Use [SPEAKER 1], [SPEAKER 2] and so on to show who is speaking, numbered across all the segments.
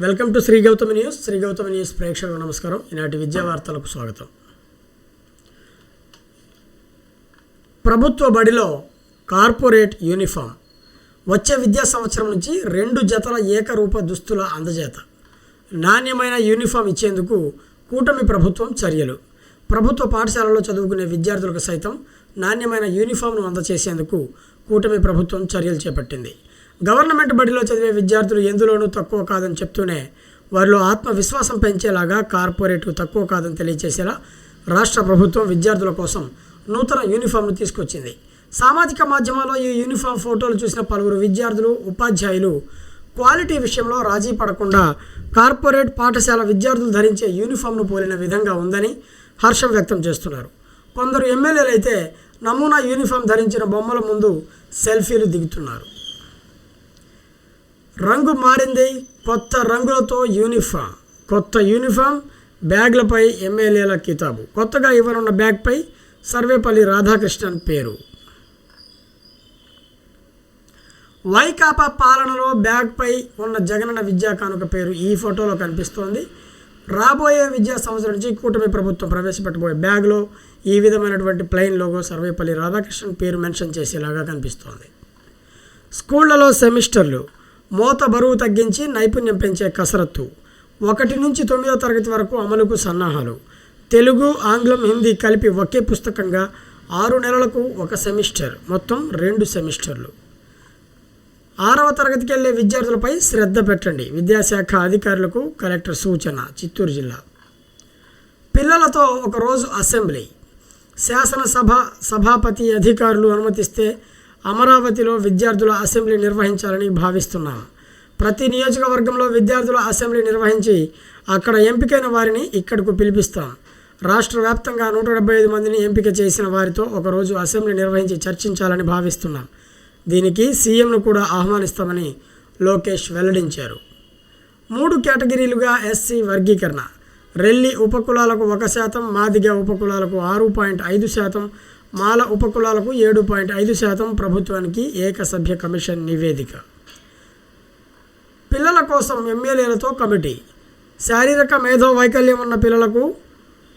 [SPEAKER 1] Welcome to Shri Gautami news. Shri Gautami news ప్రేక్షకులకు నమస్కారం. ఈనాటి విద్యా వార్తలకు స్వాగతం. ప్రభుత్వ బడిలో కార్పొరేట్ యూనిఫామ్. వచ్చే విద్యా సంవత్సరం నుంచి రెండు జతల ఏకరూప దుస్తుల అందజేత. నాణ్యమైన యూనిఫామ్ ఇచ్చేందుకు కూటమి ప్రభుత్వం చర్యలు. ప్రభుత్వ పాఠశాలలో చదువుకునే విద్యార్థులకు సైతం నాణ్యమైన యూనిఫామ్ను అందజేసేందుకు కూటమి ప్రభుత్వం చర్యలు చేపట్టింది. గవర్నమెంట్ బడిలో చదివే విద్యార్థులు ఎందులోనూ తక్కువ కాదని చెప్తూనే వారిలో ఆత్మవిశ్వాసం పెంచేలాగా కార్పొరేట్ తక్కువ కాదని తెలియజేసేలా రాష్ట్ర ప్రభుత్వం విద్యార్థుల కోసం నూతన యూనిఫామ్ను తీసుకొచ్చింది. సామాజిక మాధ్యమాల్లో ఈ యూనిఫామ్ ఫోటోలు చూసిన పలువురు విద్యార్థులు ఉపాధ్యాయులు క్వాలిటీ విషయంలో రాజీ పడకుండా కార్పొరేట్ పాఠశాల విద్యార్థులు ధరించే యూనిఫామ్ను పోలిన విధంగా ఉందని హర్షం వ్యక్తం చేస్తున్నారు. కొందరు ఎమ్మెల్యేలు అయితే నమూనా యూనిఫామ్ ధరించిన బొమ్మల ముందు సెల్ఫీలు దిగుతున్నారు. రంగు మారింది. కొత్త రంగులతో యూనిఫామ్. కొత్త యూనిఫామ్ బ్యాగ్లపై ఎమ్మెల్యేల కితాబు. కొత్తగా ఇవ్వనున్న బ్యాగ్పై సర్వేపల్లి రాధాకృష్ణన్ పేరు. వైకాపా పాలనలో బ్యాగ్పై ఉన్న జగనన్న విద్యా కానుక పేరు ఈ ఫోటోలో కనిపిస్తోంది. రాబోయే విద్యా సంవత్సరం నుంచి కూటమి ప్రభుత్వం ప్రవేశపెట్టబోయే బ్యాగ్లో ఈ విధమైనటువంటి ప్లెయిన్ లోగో సర్వేపల్లి రాధాకృష్ణన్ పేరు మెన్షన్ చేసేలాగా కనిపిస్తోంది. స్కూళ్ళలో సెమిస్టర్లు మోత బరువు తగ్గించి నైపుణ్యం పెంచే కసరత్తు. ఒకటి నుంచి తొమ్మిదో తరగతి వరకు అమలుకు సన్నాహాలు. తెలుగు ఆంగ్లం హిందీ కలిపి ఒకే పుస్తకంగా ఆరు నెలలకు ఒక సెమిస్టర్. మొత్తం రెండు సెమిస్టర్లు. ఆరవ తరగతికి వెళ్ళే విద్యార్థులపై శ్రద్ధ పెట్టండి. విద్యాశాఖ అధికారులకు కలెక్టర్ సూచన చిత్తూరు జిల్లా. పిల్లలతో ఒకరోజు అసెంబ్లీ. శాసనసభ సభాపతి అధికారులు అనుమతిస్తే అమరావతిలో విద్యార్థుల అసెంబ్లీ నిర్వహించాలని భావిస్తున్నాం. ప్రతి నియోజకవర్గంలో విద్యార్థుల అసెంబ్లీ నిర్వహించి అక్కడ ఎంపికైన వారిని ఇక్కడకు పిలిపిస్తాం. రాష్ట్ర వ్యాప్తంగా నూట డెబ్బై ఐదు మందిని ఎంపిక చేసిన వారితో ఒకరోజు అసెంబ్లీ నిర్వహించి చర్చించాలని భావిస్తున్నాం. దీనికి సీఎంను కూడా ఆహ్వానిస్తామని లోకేష్ వెల్లడించారు. మూడు కేటగిరీలుగా ఎస్సీ వర్గీకరణ. రెల్లి ఉపకులాలకు ఒక శాతం మాదిగ ఉపకులాలకు ఆరు పాయింట్ ఐదు శాతం మాల ఉపకులాలకు ఏడు పాయింట్ ఐదు శాతం ప్రభుత్వానికి ఏకసభ్య కమిషన్ నివేదిక. పిల్లల కోసం ఎమ్మెల్యేలతో కమిటీ. శారీరక మేధో వైకల్యం ఉన్న పిల్లలకు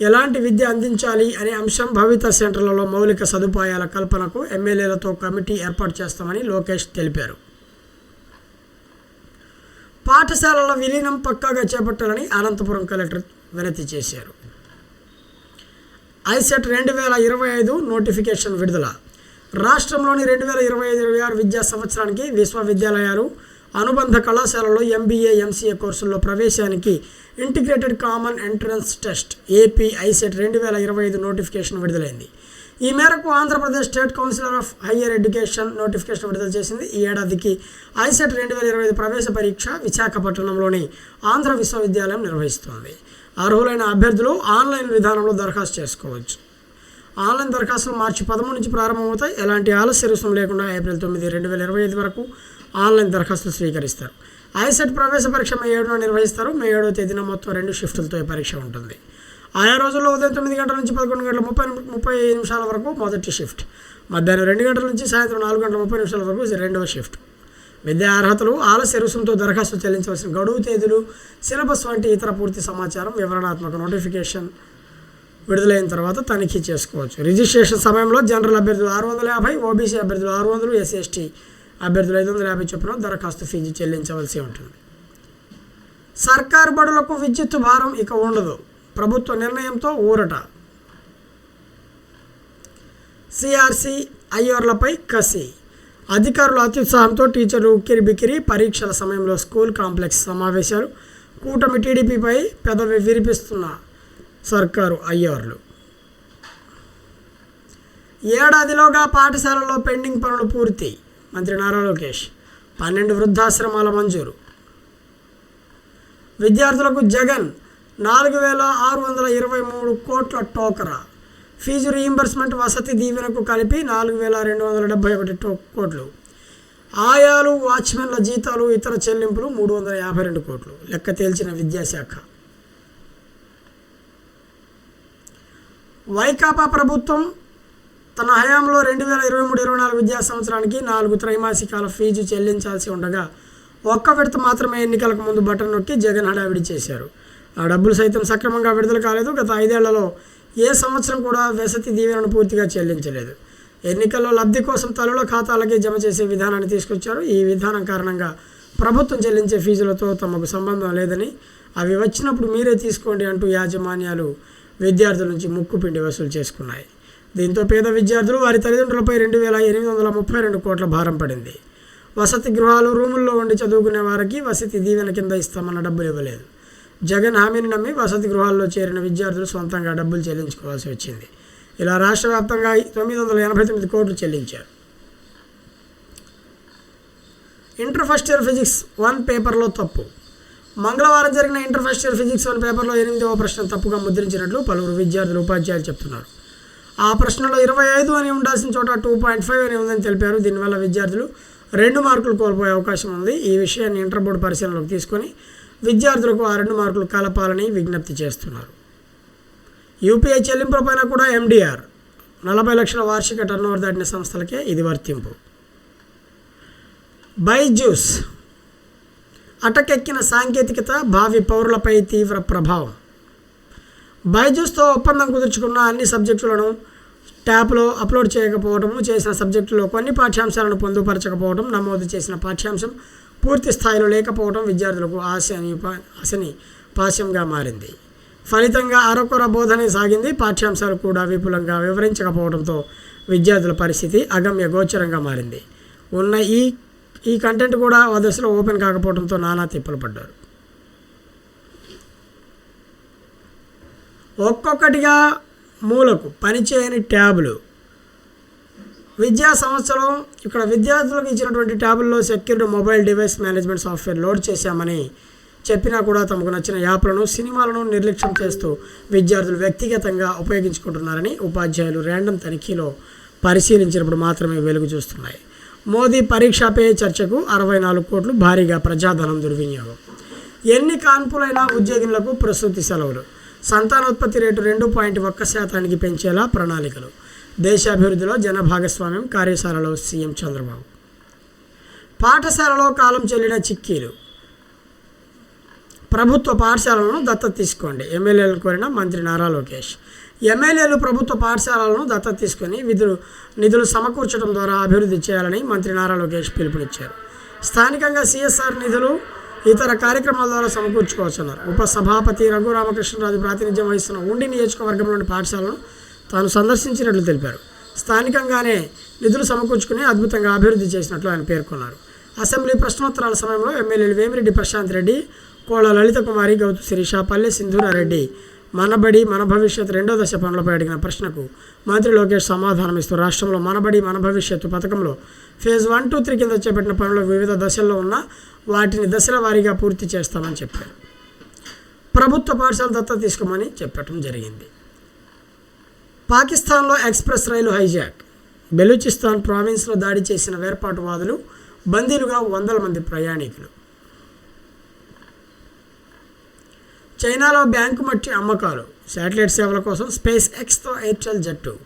[SPEAKER 1] ఎలాంటి విద్య అందించాలి అనే అంశం భవిత సెంటర్లలో మౌలిక సదుపాయాల కల్పనకు ఎమ్మెల్యేలతో కమిటీ ఏర్పాటు చేస్తామని లోకేష్ తెలిపారు. పాఠశాలల విలీనం పక్కాగా చేపట్టాలని అనంతపురం కలెక్టర్ వినతి చేశారు. ఐసెట్ రెండు వేల ఇరవై ఐదు నోటిఫికేషన్ విడుదల. రాష్ట్రంలోని రెండు వేల ఇరవై ఐదు ఇరవై ఆరు విద్యా సంవత్సరానికి విశ్వవిద్యాలయాలు అనుబంధ కళాశాలలో ఎంబీఏ ఎంసీఏ కోర్సుల్లో ప్రవేశానికి integrated common entrance test AP ICET రెండు వేల ఇరవై ఐదు నోటిఫికేషన్ విడుదలైంది. ఈ మేరకు Andhra Pradesh state councillor of higher education notification విడుదల చేసింది. ఈ ఏడాదికి ఐసెట్ రెండు వేల ఇరవై ఐదు ప్రవేశ పరీక్ష విశాఖపట్నంలోని ఆంధ్ర విశ్వవిద్యాలయం నిర్వహిస్తోంది. అర్హులైన అభ్యర్థులు ఆన్లైన్ విధానంలో దరఖాస్తు చేసుకోవచ్చు. ఆన్లైన్ దరఖాస్తులు మార్చి పదమూడు నుంచి ప్రారంభమవుతాయి. ఎలాంటి ఆలస్య రుసుము లేకుండా ఏప్రిల్ తొమ్మిది రెండు వేల ఇరవై ఐదు వరకు ఆన్లైన్ దరఖాస్తులు స్వీకరిస్తారు. ఐసెట్ ప్రవేశ పరీక్ష మే ఏడున నిర్వహిస్తారు. మే ఏడవ తేదీన మొత్తం రెండు షిఫ్టులతో ఈ పరీక్ష ఉంటుంది. ఆయా రోజుల్లో ఉదయం తొమ్మిది గంటల నుంచి పదకొండు గంటల ముప్పై ముప్పై నిమిషాల వరకు మొదటి షిఫ్ట్. మధ్యాహ్నం రెండు గంటల నుంచి సాయంత్రం నాలుగు గంటల ముప్పై నిమిషాల వరకు రెండవ షిఫ్ట్. విద్యా అర్హతలు ఆలస్య రుసుముతో దరఖాస్తు చెల్లించవలసిన గడువు తేదీలు సిలబస్ వంటి ఇతర పూర్తి సమాచారం వివరణాత్మక నోటిఫికేషన్ విడుదలైన తర్వాత తనిఖీ చేసుకోవచ్చు. రిజిస్ట్రేషన్ సమయంలో జనరల్ అభ్యర్థులు ఆరు వందల యాభై ఓబీసీ అభ్యర్థులు ఆరు వందలు ఎస్ఎస్టీ అభ్యర్థులు ఐదు వందల యాభై చొప్పున దరఖాస్తు ఫీజు చెల్లించవలసి ఉంటుంది. సర్కారు బడులకు విద్యుత్ భారం ఇక ఉండదు. ప్రభుత్వ నిర్ణయంతో ఊరట. సిఆర్సి ఐఆర్లపై కసి. అధికారుల అత్యుత్సాహంతో టీచర్లు ఉక్కిరి బిక్కిరి పరీక్షల సమయంలో స్కూల్ కాంప్లెక్స్ సమావేశాలు కూటమి టీడీపీపై పెదవి విరిపిస్తున్న సర్కారు అయ్యార్లు ఏడాదిలోగా పాఠశాలలో పెండింగ్ పనులు పూర్తి. మంత్రి నారా లోకేష్ పన్నెండు వృద్ధాశ్రమాల మంజూరు. విద్యార్థులకు జగన్ నాలుగు వేల ఆరు వందల ఇరవై మూడు కోట్ల టోకరా. ఫీజు రీయింబర్స్మెంట్ వసతి దీవెనకు కలిపి నాలుగు వేల రెండు వందల డెబ్బై ఒకటి కోట్లు. ఆయాలు వాచ్మెన్ల జీతాలు ఇతర చెల్లింపులు మూడు వందల యాభై రెండు కోట్లు. లెక్క తేల్చిన విద్యాశాఖ. వైకాపా ప్రభుత్వం తన హయాంలో రెండు వేల ఇరవై మూడు ఇరవై నాలుగు విద్యా సంవత్సరానికి నాలుగు త్రైమాసికాల ఫీజు చెల్లించాల్సి ఉండగా ఒక్క విడత మాత్రమే ఎన్నికలకు ముందు బటన్ నొక్కి జగన్ హడావిడి చేశారు. ఆ డబ్బులు సైతం సక్రమంగా విడుదల కాలేదు. గత ఐదేళ్ళలో ఏ సంవత్సరం కూడా వసతి దీవెనను పూర్తిగా చెల్లించలేదు. ఎన్నికల్లో లబ్ధి కోసం తల్లుల ఖాతాలకే జమ చేసే విధానాన్ని తీసుకొచ్చారు. ఈ విధానం కారణంగా ప్రభుత్వం చెల్లించే ఫీజులతో తమకు సంబంధం లేదని అవి వచ్చినప్పుడు మీరే తీసుకోండి అంటూ యాజమాన్యాలు విద్యార్థుల నుంచి ముక్కు పిండి వసూలు చేసుకున్నాయి. దీంతో పేద విద్యార్థులు వారి తల్లిదండ్రులపై రెండు వేల ఎనిమిది వందల ముప్పై రెండు కోట్ల భారం పడింది. వసతి గృహాలు రూముల్లో ఉండి చదువుకునే వారికి వసతి దీవెన కింద ఇస్తామన్న డబ్బులు ఇవ్వలేదు. జగన్ హామీని నమ్మి వసతి గృహాల్లో చేరిన విద్యార్థులు సొంతంగా డబ్బులు చెల్లించుకోవాల్సి వచ్చింది. ఇలా రాష్ట్ర వ్యాప్తంగా తొమ్మిది వందల ఎనభై తొమ్మిది కోట్లు చెల్లించారు. Inter first year physics one పేపర్లో తప్పు. మంగళవారం జరిగిన inter first year physics one పేపర్లో ఎనిమిదవ ప్రశ్న తప్పుగా ముద్రించినట్లు పలువురు విద్యార్థులు ఉపాధ్యాయులు చెప్తున్నారు. ఆ ప్రశ్నలో ఇరవై ఐదు అని ఉండాల్సిన చోట టూ పాయింట్ ఫైవ్ అని ఉందని తెలిపారు. దీనివల్ల విద్యార్థులు రెండు మార్కులు కోల్పోయే అవకాశం ఉంది. ఈ విషయాన్ని ఇంటర్ బోర్డు పరిశీలనలోకి తీసుకొని విద్యార్థులకు ఆ రెండు మార్కులు కలపాలని విజ్ఞప్తి చేస్తున్నారు. యూపీఐ చెల్లింపులపైన కూడా ఎండిఆర్ నలభై లక్షల వార్షిక టర్నోవర్ దాటిన సంస్థలకే ఇది వర్తింపు. బైజూస్ అటకెక్కిన సాంకేతికత భావి పౌరులపై తీవ్ర ప్రభావం. బైజూస్తో ఒప్పందం కుదుర్చుకున్న అన్ని సబ్జెక్టులను ట్యాప్లో అప్లోడ్ చేయకపోవడము చేసిన సబ్జెక్టులో కొన్ని పాఠ్యాంశాలను పొందుపరచకపోవడం నమోదు చేసిన పాఠ్యాంశం పూర్తి స్థాయిలో లేకపోవడం విద్యార్థులకు ఆశ అని ఆశని పాశ్యంగా మారింది. ఫలితంగా అరకొర బోధనే సాగింది. పాఠ్యాంశాలు కూడా విపులంగా వివరించకపోవడంతో విద్యార్థుల పరిస్థితి అగమ్య గోచరంగా మారింది. ఉన్న ఈ ఈ కంటెంట్ కూడా ఆ దశలో ఓపెన్ కాకపోవడంతో నానా తిప్పలు పడ్డారు. ఒక్కొక్కటిగా మూలకు పనిచేయని ట్యాబులు విద్యా సంవత్సరం ఇక్కడ విద్యార్థులకు ఇచ్చినటువంటి ట్యాబుల్లో secured mobile device management software load చేశామని చెప్పినా కూడా తమకు నచ్చిన యాప్లను సినిమాలను నిర్లక్ష్యం చేస్తూ విద్యార్థులు వ్యక్తిగతంగా ఉపయోగించుకుంటున్నారని ఉపాధ్యాయులు ర్యాండమ్ తనిఖీలో పరిశీలించినప్పుడు మాత్రమే వెలుగు చూస్తున్నాయి. మోదీ పరీక్షపై చర్చకు అరవై నాలుగు కోట్లు భారీగా ప్రజాధనం దుర్వినియోగం. ఎన్ని కాన్పులైన ఉద్యోగులకు ప్రసూతి సెలవులు. సంతానోత్పత్తి రేటు రెండు పాయింట్ ఒక్క శాతానికి పెంచేలా ప్రణాళికలు. దేశాభివృద్ధిలో జన భాగస్వామ్యం కార్యశాలలో సీఎం చంద్రబాబు. పాఠశాలలో కాలం చెల్లిన చిక్కీలు. ప్రభుత్వ పాఠశాలలను దత్తత తీసుకోండి ఎమ్మెల్యేలు కోరిన మంత్రి నారా లోకేష్. ఎమ్మెల్యేలు ప్రభుత్వ పాఠశాలలను దత్తత తీసుకొని విధులు నిధులు సమకూర్చడం ద్వారా అభివృద్ధి చేయాలని మంత్రి నారా లోకేష్ పిలుపునిచ్చారు. స్థానికంగా సిఎస్ఆర్ నిధులు ఇతర కార్యక్రమాల ద్వారా సమకూర్చుకోవచ్చన్నారు ఉప సభాపతి రఘురామకృష్ణరాజు ప్రాతినిధ్యం వహిస్తున్న ఉండి నియోజకవర్గంలోని పాఠశాలను తాను సందర్శించినట్లు తెలిపారు. స్థానికంగానే నిధులు సమకూర్చుకుని అద్భుతంగా అభివృద్ధి చేసినట్లు ఆయన పేర్కొన్నారు. అసెంబ్లీ ప్రశ్నోత్తరాల సమయంలో ఎమ్మెల్యేలు వేమిరెడ్డి ప్రశాంత్ రెడ్డి కోళ్ళ లలిత కుమారి గౌతు శిరీష పల్లె సింధూరారెడ్డి మనబడి మన భవిష్యత్ రెండో దశ పనులపై అడిగిన ప్రశ్నకు మంత్రి లోకేష్ సమాధానం ఇస్తూ రాష్ట్రంలో మనబడి మన భవిష్యత్తు పథకంలో ఫేజ్ వన్ టూ త్రీ కింద చేపట్టిన పనులు వివిధ దశల్లో ఉన్న వాటిని దశల వారీగా పూర్తి చేస్తామని చెప్పారు. ప్రభుత్వ పాఠశాల దత్తత తీసుకోమని చెప్పడం జరిగింది. పాకిస్తాన్లో ఎక్స్ప్రెస్ రైలు హైజాక్. బెలూచిస్తాన్ ప్రావిన్స్లో దాడి చేసిన వేర్పాటువాదులు బందీలుగా వందల మంది ప్రయాణికులు. చైనాలో బ్యాంకు మట్టి అమ్మకాలు శాటిలైట్ సేవల కోసం స్పేస్ ఎక్స్తో ఎయిర్టెల్ జట్టు.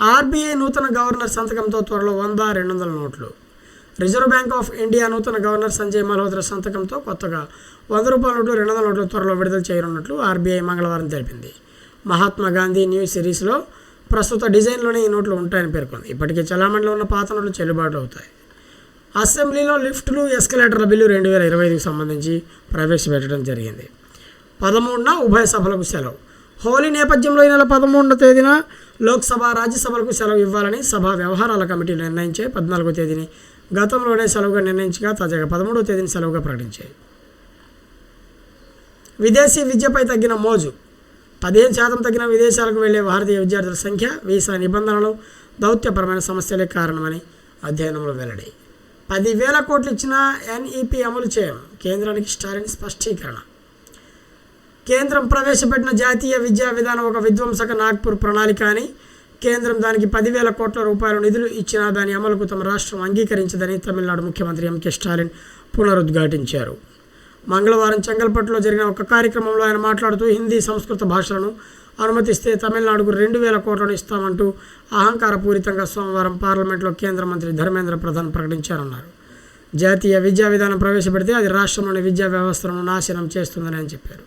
[SPEAKER 1] ఆర్బీఐ నూతన గవర్నర్ సంతకంతో త్వరలో వంద రెండు వందల నోట్లు. రిజర్వ్ బ్యాంక్ ఆఫ్ ఇండియా నూతన గవర్నర్ సంజయ్ మల్హోత్రా సంతకంతో కొత్తగా వంద రూపాయల నోట్లు రెండు వందల నోట్లు త్వరలో విడుదల చేయనున్నట్లు ఆర్బీఐ మంగళవారం తెలిపింది. మహాత్మా గాంధీ న్యూ సిరీస్లో ప్రస్తుత డిజైన్లోనే ఈ నోట్లు ఉంటాయని పేర్కొంది. ఇప్పటికే చలామణిలో ఉన్న పాత నోట్లు చెల్లుబాటు అవుతాయి. అసెంబ్లీలో లిఫ్టులు ఎస్కలేటర్ల బిల్లు రెండు వేల ఇరవై ఐదుకు సంబంధించి ప్రవేశపెట్టడం జరిగింది. పదమూడున ఉభయ సభలకు సెలవు. హోలీ నేపథ్యంలో ఈ నెల పదమూడున తేదీన లోక్సభ రాజ్యసభలకు సెలవు ఇవ్వాలని సభా వ్యవహారాల కమిటీ నిర్ణయించే పద్నాలుగో తేదీని గతంలోనే సెలవుగా నిర్ణయించగా తాజాగా పదమూడవ తేదీని సెలవుగా ప్రకటించాయి. విదేశీ విద్యపై తగ్గిన మోజు. పదిహేను శాతం తగ్గిన విదేశాలకు వెళ్ళే భారతీయ విద్యార్థుల సంఖ్య వీసా నిబంధనలు దౌత్యపరమైన సమస్యలే కారణమని అధ్యయనంలో వెల్లడి. పదివేల కోట్లు ఇచ్చిన ఎన్ఈపి అమలు చేయం. కేంద్రానికి స్టాలిన్ స్పష్టీకరణ. కేంద్రం ప్రవేశపెట్టిన జాతీయ విద్యా విధానం ఒక విధ్వంసక నాగ్పూర్ ప్రణాళిక అని కేంద్రం దానికి పదివేల కోట్ల రూపాయల నిధులు ఇచ్చినా దాని అమలుకు తమ రాష్ట్రం అంగీకరించదని తమిళనాడు ముఖ్యమంత్రి ఎంకే స్టాలిన్ పునరుద్ఘాటించారు. మంగళవారం చెంగల్పట్టులో జరిగిన ఒక కార్యక్రమంలో ఆయన మాట్లాడుతూ హిందీ సంస్కృత భాషలను అనుమతిస్తే తమిళనాడుకు రెండు వేల కోట్లను ఇస్తామంటూ అహంకారపూరితంగా సోమవారం పార్లమెంట్లో కేంద్ర మంత్రి ధర్మేంద్ర ప్రధాన్ ప్రకటించారన్నారు. జాతీయ విద్యా విధానం ప్రవేశపెడితే అది రాష్ట్రంలోని విద్యా వ్యవస్థను నాశనం చేస్తుందని అని చెప్పారు.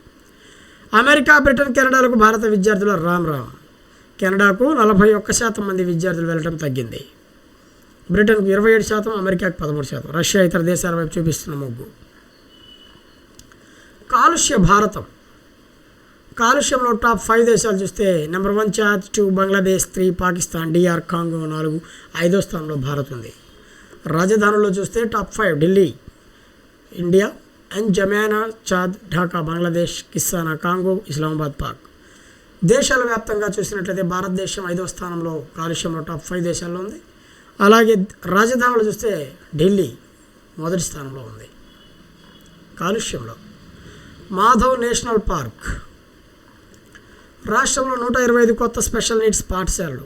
[SPEAKER 1] అమెరికా బ్రిటన్ కెనడాలకు భారత విద్యార్థుల రామ్ రామ్ కెనడాకు నలభై ఒక్క శాతం మంది విద్యార్థులు వెళ్ళడం తగ్గింది. బ్రిటన్కు ఇరవై ఏడు శాతం అమెరికాకు పదమూడు శాతం. రష్యా ఇతర దేశాల వైపు చూపిస్తున్న మొగ్గు. కాలుష్య భారతం. కాలుష్యంలో టాప్ ఫైవ్ దేశాలు చూస్తే number one charge two Bangladesh three Pakistan DR Congo నాలుగు ఐదో స్థానంలో భారత్ ఉంది. రాజధానుల్లో చూస్తే top five Delhi India and N'Djamena Chad Dhaka Bangladesh కిస్సానా Congo Islamabad Pak. దేశాల వ్యాప్తంగా చూసినట్లయితే భారతదేశం ఐదో స్థానంలో కాలుష్యంలో టాప్ ఫైవ్ దేశాల్లో ఉంది. అలాగే రాజధానులు చూస్తే ఢిల్లీ మొదటి స్థానంలో ఉంది కాలుష్యంలో. Madhav national park. రాష్ట్రంలో నూట ఇరవై ఐదు కొత్త స్పెషల్ నీడ్స్ పాఠశాలలు.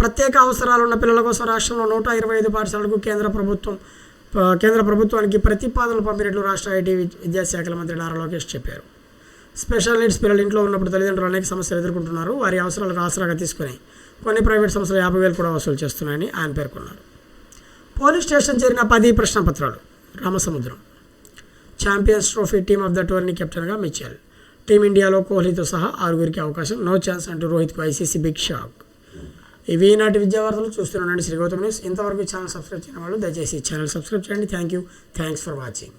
[SPEAKER 1] ప్రత్యేక అవసరాలు ఉన్న పిల్లల కోసం రాష్ట్రంలో నూట ఇరవై ఐదు పాఠశాలలకు కేంద్ర ప్రభుత్వం కేంద్ర ప్రభుత్వానికి ప్రతిపాదనలు పంపినట్లు రాష్ట్ర ఐటీ విద్యాశాఖల మంత్రి నారా లోకేష్ చెప్పారు. స్పెషల్ నీడ్స్ పిల్లలు ఇంట్లో ఉన్నప్పుడు తల్లిదండ్రులు అనేక సమస్యలు ఎదుర్కొంటున్నారు. వారి అవసరాలకు ఆసరాగా తీసుకొని కొన్ని ప్రైవేట్ సంస్థలు యాభై వేలు కూడా వసూలు చేస్తున్నాయని ఆయన పేర్కొన్నారు. పోలీస్ స్టేషన్ చేరిన పది ప్రశ్నపత్రాలు Ramasamudram. Champions trophy team of the tourney కెప్టెన్గా మిచెల్ టీమిండియాలో కోహ్లీతో సహా ఆరుగురికి అవకాశం నో ఛాన్స్ అంటూ రోహిత్కు ఐసీసీ బిగ్ షాక్ ఇవి నాటి విద్యావార్తలు చూస్తున్నానండి శ్రీ గౌతమ్ న్యూస్. ఇంతవరకు ఛానల్ సబ్స్క్రైబ్ చేయని వాళ్ళు దయచేసి ఛానల్ సబ్స్క్రైబ్ చేయండి. Thank you thanks for watching